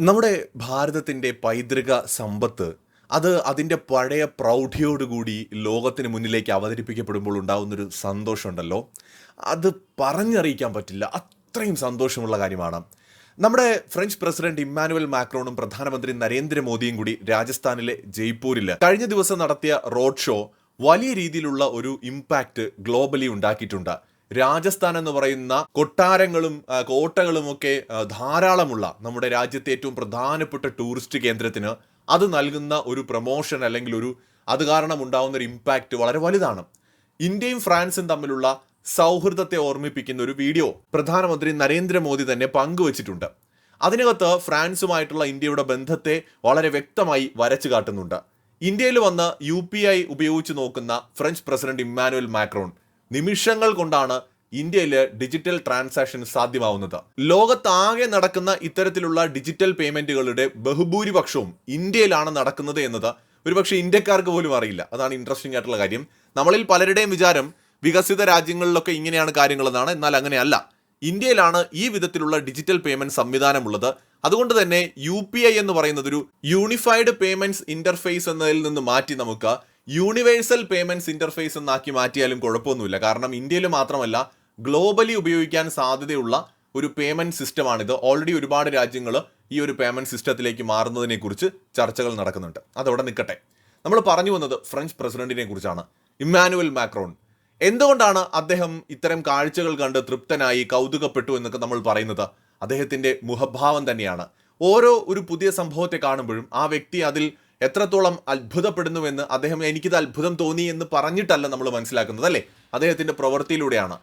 നമ്മുടെ ഭാരതത്തിന്റെ പൈതൃക സമ്പത്ത് അത് അതിന്റെ പഴയ പ്രൗഢിയോടുകൂടി ലോകത്തിന് മുന്നിലേക്ക് അവതരിപ്പിക്കപ്പെടുമ്പോൾ ഉണ്ടാകുന്നൊരു സന്തോഷമുണ്ടല്ലോ. അത് പറഞ്ഞറിയിക്കാൻ പറ്റില്ല. അത്രയും സന്തോഷമുള്ള കാര്യമാണ്. നമ്മുടെ ഫ്രഞ്ച് പ്രസിഡന്റ് ഇമ്മാനുവൽ മാക്രോണും പ്രധാനമന്ത്രി നരേന്ദ്രമോദിയും കൂടി രാജസ്ഥാനിലെ ജയ്പൂരിൽ കഴിഞ്ഞ ദിവസം നടത്തിയ റോഡ് ഷോ വലിയ രീതിയിലുള്ള ഒരു ഇമ്പാക്റ്റ് ഗ്ലോബലി ഉണ്ടാക്കിയിട്ടുണ്ട്. രാജസ്ഥാൻ എന്ന് പറയുന്ന കൊട്ടാരങ്ങളും കോട്ടകളും ഒക്കെ ധാരാളമുള്ള നമ്മുടെ രാജ്യത്തെ ഏറ്റവും പ്രധാനപ്പെട്ട ടൂറിസ്റ്റ് കേന്ദ്രത്തിന് അത് നൽകുന്ന ഒരു പ്രൊമോഷൻ അല്ലെങ്കിൽ ഒരു അത് കാരണം ഉണ്ടാകുന്ന ഒരു ഇമ്പാക്റ്റ് വളരെ വലുതാണ്. ഇന്ത്യയും ഫ്രാൻസും തമ്മിലുള്ള സൗഹൃദത്തെ ഓർമ്മിപ്പിക്കുന്ന ഒരു വീഡിയോ പ്രധാനമന്ത്രി നരേന്ദ്രമോദി തന്നെ പങ്കുവച്ചിട്ടുണ്ട്. അതിനകത്ത് ഫ്രാൻസുമായിട്ടുള്ള ഇന്ത്യയുടെ ബന്ധത്തെ വളരെ വ്യക്തമായി വരച്ചു കാട്ടുന്നുണ്ട്. ഇന്ത്യയിൽ വന്ന് യു ഉപയോഗിച്ച് നോക്കുന്ന ഫ്രഞ്ച് പ്രസിഡന്റ് ഇമ്മാനുവൽ മാക്രോൺ നിമിഷങ്ങൾ കൊണ്ടാണ് ഇന്ത്യയിൽ ഡിജിറ്റൽ ട്രാൻസാക്ഷൻ സാധ്യമാവുന്നത്. ലോകത്താകെ നടക്കുന്ന ഇത്തരത്തിലുള്ള ഡിജിറ്റൽ പേയ്മെന്റുകളുടെ ബഹുഭൂരിപക്ഷവും ഇന്ത്യയിലാണ് നടക്കുന്നത് എന്നത് ഒരുപക്ഷെ ഇന്ത്യക്കാർക്ക് പോലും അറിയില്ല. അതാണ് ഇൻട്രസ്റ്റിംഗ് ആയിട്ടുള്ള കാര്യം. നമ്മളിൽ പലരുടെയും വിചാരം വികസിത രാജ്യങ്ങളിലൊക്കെ ഇങ്ങനെയാണ് കാര്യങ്ങളെന്നാണ്. എന്നാൽ അങ്ങനെയല്ല. ഇന്ത്യയിലാണ് ഈ വിധത്തിലുള്ള ഡിജിറ്റൽ പേയ്മെന്റ് സംവിധാനമുള്ളത്. അതുകൊണ്ട് തന്നെ യു പി ഐ എന്ന് പറയുന്നത് ഒരു യൂണിഫൈഡ് പേയ്മെന്റ്സ് ഇന്റർഫേസ് എന്നതിൽ നിന്ന് മാറ്റി നമുക്ക് യൂണിവേഴ്സൽ പേയ്മെന്റ്സ് ഇന്റർഫേസ് എന്നാക്കി മാറ്റിയാലും കുഴപ്പമൊന്നുമില്ല. കാരണം ഇന്ത്യയിൽ മാത്രമല്ല ഗ്ലോബലി ഉപയോഗിക്കാൻ സാധ്യതയുള്ള ഒരു പേയ്മെന്റ് സിസ്റ്റമാണിത് ഓൾറെഡി ഒരുപാട് രാജ്യങ്ങൾ ഈ ഒരു പേയ്മെന്റ് സിസ്റ്റത്തിലേക്ക് മാറുന്നതിനെക്കുറിച്ച് ചർച്ചകൾ നടക്കുന്നുണ്ട്. അതവിടെ നിൽക്കട്ടെ. നമ്മൾ പറഞ്ഞു വന്നത് ഫ്രഞ്ച് പ്രസിഡന്റിനെ കുറിച്ചാണ് ഇമ്മാനുവൽ മാക്രോൺ. എന്തുകൊണ്ടാണ് അദ്ദേഹം ഇത്തരം കാഴ്ചകൾ കണ്ട് തൃപ്തനായി കൗതുകപ്പെട്ടു എന്നൊക്കെ നമ്മൾ പറയുന്നത്? അദ്ദേഹത്തിന്റെ മുഖഭാവം തന്നെയാണ്. ഓരോ ഒരു പുതിയ സംഭവത്തെ കാണുമ്പോഴും ആ വ്യക്തി അതിൽ എത്രത്തോളം അത്ഭുതപ്പെടുന്നുവെന്ന് അദ്ദേഹം എനിക്കിത് അത്ഭുതം തോന്നി എന്ന് പറഞ്ഞിട്ടല്ല നമ്മൾ മനസ്സിലാക്കുന്നത് അല്ലേ? അദ്ദേഹത്തിന്റെ പ്രവൃത്തിയിലൂടെയാണ്.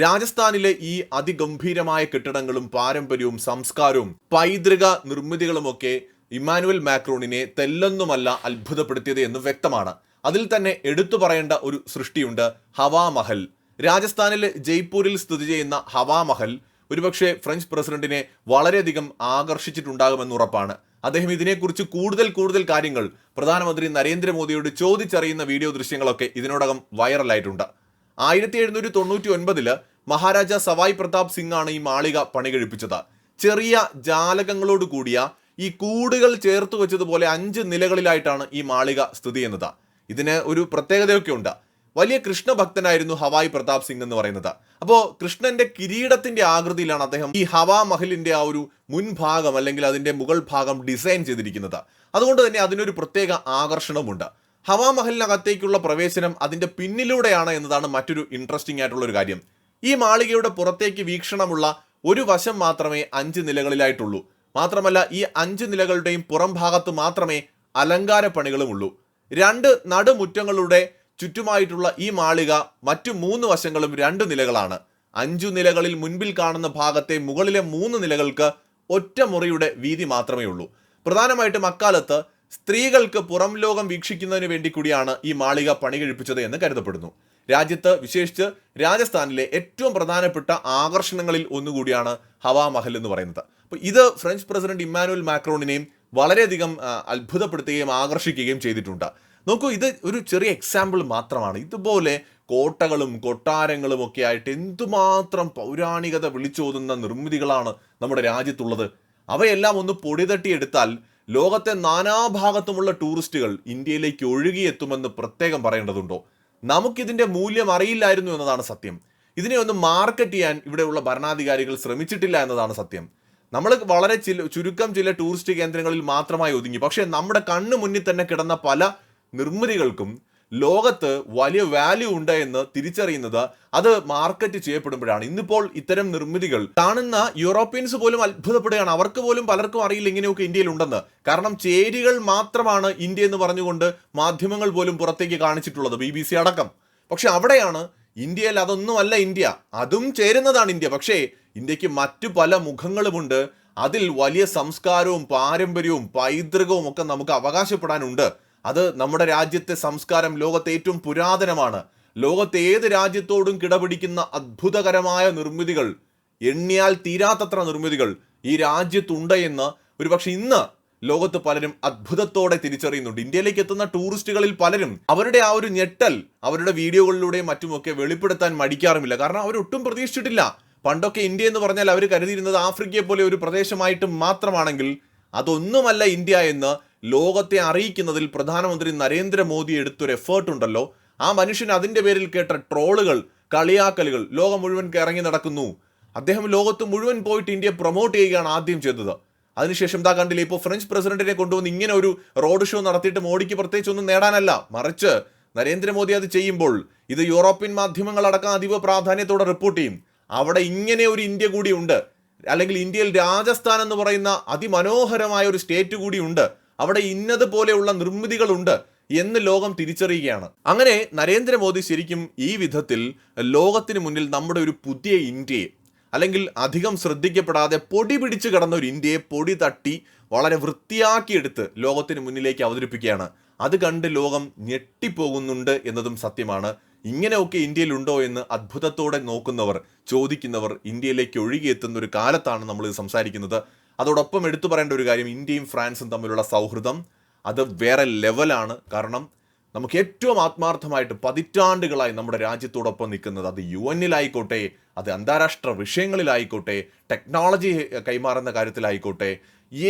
രാജസ്ഥാനിലെ ഈ അതിഗംഭീരമായ കെട്ടിടങ്ങളും പാരമ്പര്യവും സംസ്കാരവും പൈതൃക നിർമ്മിതികളുമൊക്കെ ഇമ്മാനുവൽ മാക്രോണിനെ തെല്ലൊന്നുമല്ല അത്ഭുതപ്പെടുത്തിയത് എന്ന് വ്യക്തമാണ്. അതിൽ തന്നെ എടുത്തു പറയേണ്ട ഒരു സൃഷ്ടിയുണ്ട് ഹവാമഹൽ. രാജസ്ഥാനിലെ ജയ്പൂരിൽ സ്ഥിതി ചെയ്യുന്ന ഹവാമഹൽ ഒരുപക്ഷെ ഫ്രഞ്ച് പ്രസിഡന്റിനെ വളരെയധികം ആകർഷിച്ചിട്ടുണ്ടാകുമെന്ന് ഉറപ്പാണ്. അദ്ദേഹം ഇതിനെക്കുറിച്ച് കൂടുതൽ കൂടുതൽ കാര്യങ്ങൾ പ്രധാനമന്ത്രി നരേന്ദ്രമോദിയോട് ചോദിച്ചറിയുന്ന വീഡിയോ ദൃശ്യങ്ങളൊക്കെ ഇതിനോടകം വൈറലായിട്ടുണ്ട്. ആയിരത്തി എഴുന്നൂറ്റി തൊണ്ണൂറ്റി ഒൻപതിൽ മഹാരാജ സവായ് പ്രതാപ് സിംഗ് ആണ് ഈ മാളിക പണി കഴിപ്പിച്ചത് ചെറിയ ജാലകങ്ങളോട് കൂടിയ ഈ കൂടുകൾ ചേർത്ത് വെച്ചതുപോലെ അഞ്ച് നിലകളിലായിട്ടാണ് ഈ മാളിക സ്ഥിതി ചെയ്യുന്നത്. ഇതിന് ഒരു പ്രത്യേകതയൊക്കെ ഉണ്ട് വലിയ കൃഷ്ണഭക്തനായിരുന്നു ഹവായ് പ്രതാപ് സിംഗ് എന്ന് പറയുന്നത്. അപ്പോൾ കൃഷ്ണന്റെ കിരീടത്തിന്റെ ആകൃതിയിലാണ് അദ്ദേഹം ഈ ഹവാ മഹലിന്റെ ആ ഒരു മുൻഭാഗം അല്ലെങ്കിൽ അതിന്റെ മുകൾ ഭാഗം ഡിസൈൻ ചെയ്തിരിക്കുന്നത്. അതുകൊണ്ട് തന്നെ അതിനൊരു പ്രത്യേക ആകർഷണമുണ്ട്. ഹവാ മഹലിനകത്തേക്കുള്ള പ്രവേശനം അതിന്റെ പിന്നിലൂടെയാണ് എന്നതാണ് മറ്റൊരു ഇൻട്രസ്റ്റിംഗ് ആയിട്ടുള്ള ഒരു കാര്യം. ഈ മാളികയുടെ പുറത്തേക്ക് വീക്ഷണമുള്ള ഒരു വശം മാത്രമേ അഞ്ച് നിലകളിലായിട്ടുള്ളൂ. മാത്രമല്ല ഈ അഞ്ച് നിലകളുടെയും പുറം ഭാഗത്ത് മാത്രമേ അലങ്കാര പണികളുമുള്ളൂ രണ്ട് നടുമുറ്റങ്ങളുടെ ചുറ്റുമായിട്ടുള്ള ഈ മാളിക മറ്റു മൂന്ന് വശങ്ങളും രണ്ട് നിലകളാണ്. അഞ്ചു നിലകളിൽ മുൻപിൽ കാണുന്ന ഭാഗത്തെ മുകളിലെ മൂന്ന് നിലകൾക്ക് ഒറ്റ മുറിയുടെ വീതി മാത്രമേ ഉള്ളൂ. പ്രധാനമായിട്ടും അക്കാലത്ത് സ്ത്രീകൾക്ക് പുറം ലോകം വീക്ഷിക്കുന്നതിന് വേണ്ടി കൂടിയാണ് ഈ മാളിക പണി കഴിപ്പിച്ചത് എന്ന് കരുതപ്പെടുന്നു. രാജ്യത്ത് വിശേഷിച്ച് രാജസ്ഥാനിലെ ഏറ്റവും പ്രധാനപ്പെട്ട ആകർഷണങ്ങളിൽ ഒന്നുകൂടിയാണ് ഹവാ മഹൽ എന്ന് പറയുന്നത്. അപ്പോൾ ഇത് ഫ്രഞ്ച് പ്രസിഡന്റ് ഇമ്മാനുവൽ മാക്രോണിനെയും വളരെയധികം അത്ഭുതപ്പെടുത്തുകയും ആകർഷിക്കുകയും ചെയ്തിട്ടുണ്ട്. നോക്കൂ ഇത് ഒരു ചെറിയ എക്സാമ്പിൾ മാത്രമാണ്. ഇതുപോലെ കോട്ടകളും കൊട്ടാരങ്ങളും ഒക്കെ ആയിട്ട് എന്തുമാത്രം പൗരാണികത വിളിച്ചോതുന്ന നിർമ്മിതികളാണ് നമ്മുടെ രാജ്യത്തുള്ളത്. അവയെല്ലാം ഒന്ന് പൊടിതട്ടിയെടുത്താൽ ലോകത്തെ നാനാഭാഗത്തുമുള്ള ടൂറിസ്റ്റുകൾ ഇന്ത്യയിലേക്ക് ഒഴുകിയെത്തുമെന്ന് പ്രത്യേകം പറയേണ്ടതുണ്ടോ? നമുക്കിതിന്റെ മൂല്യം അറിയില്ലായിരുന്നു എന്നതാണ് സത്യം. ഇതിനെ ഒന്ന് മാർക്കറ്റ് ചെയ്യാൻ ഇവിടെയുള്ള ഭരണാധികാരികൾ ശ്രമിച്ചിട്ടില്ല എന്നതാണ് സത്യം. നമ്മൾ വളരെ ചില ചുരുക്കം ചില ടൂറിസ്റ്റ് കേന്ദ്രങ്ങളിൽ മാത്രമായി ഒതുങ്ങി. പക്ഷേ നമ്മുടെ കണ്ണു മുന്നിൽ തന്നെ കിടന്ന പല നിർമ്മിതികൾക്കും ലോകത്ത് വലിയ വാല്യൂ ഉണ്ട് എന്ന് തിരിച്ചറിയുന്നത് അത് മാർക്കറ്റ് ചെയ്യപ്പെടുമ്പോഴാണ്. ഇന്നിപ്പോൾ ഇത്തരം നിർമ്മിതികൾ കാണുന്ന യൂറോപ്യൻസ് പോലും അത്ഭുതപ്പെടുകയാണ്. അവർക്ക് പോലും പലർക്കും അറിയില്ല ഇങ്ങനെയൊക്കെ ഇന്ത്യയിൽ ഉണ്ടെന്ന് കാരണം ചേരികൾ മാത്രമാണ് ഇന്ത്യ എന്ന് പറഞ്ഞുകൊണ്ട് മാധ്യമങ്ങൾ പോലും പുറത്തേക്ക് കാണിച്ചിട്ടുള്ളത് ബി അടക്കം. പക്ഷെ അവിടെയാണ് ഇന്ത്യയിൽ അതൊന്നുമല്ല ഇന്ത്യ. അതും ചേരുന്നതാണ് ഇന്ത്യ. പക്ഷേ ഇന്ത്യയ്ക്ക് മറ്റു പല മുഖങ്ങളുമുണ്ട്. അതിൽ വലിയ സംസ്കാരവും പാരമ്പര്യവും പൈതൃകവും ഒക്കെ നമുക്ക് അവകാശപ്പെടാനുണ്ട്. അത് നമ്മുടെ രാജ്യത്തെ സംസ്കാരം ലോകത്തെ ഏറ്റവും പുരാതനമാണ്. ലോകത്തെ ഏത് രാജ്യത്തോടും കിടപിടിക്കുന്ന അത്ഭുതകരമായ നിർമ്മിതികൾ എണ്ണിയാൽ തീരാത്തത്ര നിർമ്മിതികൾ ഈ രാജ്യത്തുണ്ട് എന്ന് ഒരുപക്ഷെ ഇന്ന് ലോകത്ത് പലരും അത്ഭുതത്തോടെ തിരിച്ചറിയുന്നുണ്ട്. ഇന്ത്യയിലേക്ക് എത്തുന്ന ടൂറിസ്റ്റുകളിൽ പലരും അവരുടെ ആ ഒരു ഞെട്ടൽ അവരുടെ വീഡിയോകളിലൂടെയും മറ്റുമൊക്കെ വെളിപ്പെടുത്താൻ മടിക്കാറുമില്ല. കാരണം അവരൊട്ടും പ്രതീക്ഷിച്ചിട്ടില്ല. പണ്ടൊക്കെ ഇന്ത്യ എന്ന് പറഞ്ഞാൽ അവർ കരുതിയിരുന്നത് ആഫ്രിക്കയെ പോലെ ഒരു പ്രദേശമായിട്ട് മാത്രമാണെങ്കിൽ അതൊന്നുമല്ല ഇന്ത്യ എന്ന് ലോകത്തെ അറിയിക്കുന്നതിൽ പ്രധാനമന്ത്രി നരേന്ദ്രമോദി എടുത്തൊരു എഫേർട്ട് ഉണ്ടല്ലോ. ആ മനുഷ്യൻ അതിന്റെ പേരിൽ കേട്ട ട്രോളുകൾ കളിയാക്കലുകൾ ലോകം മുഴുവൻ ഇറങ്ങി നടക്കുന്നു. അദ്ദേഹം ലോകത്ത് മുഴുവൻ പോയിട്ട് ഇന്ത്യയെ പ്രൊമോട്ട് ചെയ്യുകയാണ് ആദ്യം ചെയ്തത്. അതിനുശേഷം താ കണ്ടില്ല ഇപ്പോൾ ഫ്രഞ്ച് പ്രസിഡന്റിനെ കൊണ്ടുവന്ന് ഇങ്ങനെ ഒരു റോഡ് ഷോ നടത്തിയിട്ട് മോഡിക്ക് പ്രത്യേകിച്ച് ഒന്നും നേടാനല്ല. മറിച്ച് നരേന്ദ്രമോദി അത് ചെയ്യുമ്പോൾ ഇത് യൂറോപ്യൻ മാധ്യമങ്ങളടക്കം അതീവ പ്രാധാന്യത്തോടെ റിപ്പോർട്ട് ചെയ്യും. അവിടെ ഇങ്ങനെ ഒരു ഇന്ത്യ കൂടിയുണ്ട് അല്ലെങ്കിൽ ഇന്ത്യയിൽ രാജസ്ഥാൻ എന്ന് പറയുന്ന അതിമനോഹരമായ ഒരു സ്റ്റേറ്റ് കൂടി ഉണ്ട്. അവിടെ ഇന്നതുപോലെയുള്ള നിർമ്മിതികളുണ്ട് എന്ന് ലോകം തിരിച്ചറിയുകയാണ്. അങ്ങനെ നരേന്ദ്രമോദി ശരിക്കും ഈ വിധത്തിൽ ലോകത്തിന് മുന്നിൽ നമ്മുടെ ഒരു പുതിയ ഇന്ത്യയെ അല്ലെങ്കിൽ അധികം ശ്രദ്ധിക്കപ്പെടാതെ പൊടി പിടിച്ച് കിടന്ന ഒരു ഇന്ത്യയെ പൊടി തട്ടി വളരെ വൃത്തിയാക്കിയെടുത്ത് ലോകത്തിന് മുന്നിലേക്ക് അവതരിപ്പിക്കുകയാണ്. അത് കണ്ട് ലോകം ഞെട്ടിപ്പോകുന്നുണ്ട് എന്നതും സത്യമാണ്. ഇങ്ങനെയൊക്കെ ഇന്ത്യയിലുണ്ടോ എന്ന് അത്ഭുതത്തോടെ നോക്കുന്നവർ ചോദിക്കുന്നവർ ഇന്ത്യയിലേക്ക് ഒഴുകിയെത്തുന്ന ഒരു കാലത്താണ് നമ്മൾ സംസാരിക്കുന്നത്. അതോടൊപ്പം എടുത്തു പറയേണ്ട ഒരു കാര്യം ഇന്ത്യയും ഫ്രാൻസും തമ്മിലുള്ള സൗഹൃദം അത് വേറെ ലെവലാണ്. കാരണം നമുക്ക് ഏറ്റവും ആത്മാർത്ഥമായിട്ട് പതിറ്റാണ്ടുകളായി നമ്മുടെ രാജ്യത്തോടൊപ്പം നിൽക്കുന്നത് അത് യു എന്നിലായിക്കോട്ടെ അത് അന്താരാഷ്ട്ര വിഷയങ്ങളിലായിക്കോട്ടെ ടെക്നോളജി കൈമാറുന്ന കാര്യത്തിലായിക്കോട്ടെ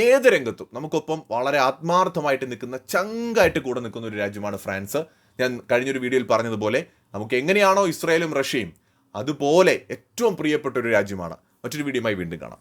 ഏത് രംഗത്തും നമുക്കൊപ്പം വളരെ ആത്മാർത്ഥമായിട്ട് നിൽക്കുന്ന ചങ്കായിട്ട് കൂടെ നിൽക്കുന്ന ഒരു രാജ്യമാണ് ഫ്രാൻസ്. ഞാൻ കഴിഞ്ഞൊരു വീഡിയോയിൽ പറഞ്ഞതുപോലെ നമുക്ക് എങ്ങനെയാണോ ഇസ്രായേലും റഷ്യയും അതുപോലെ ഏറ്റവും പ്രിയപ്പെട്ട ഒരു രാജ്യമാണ്. മറ്റൊരു വീഡിയോയുമായി വീണ്ടും കാണാം.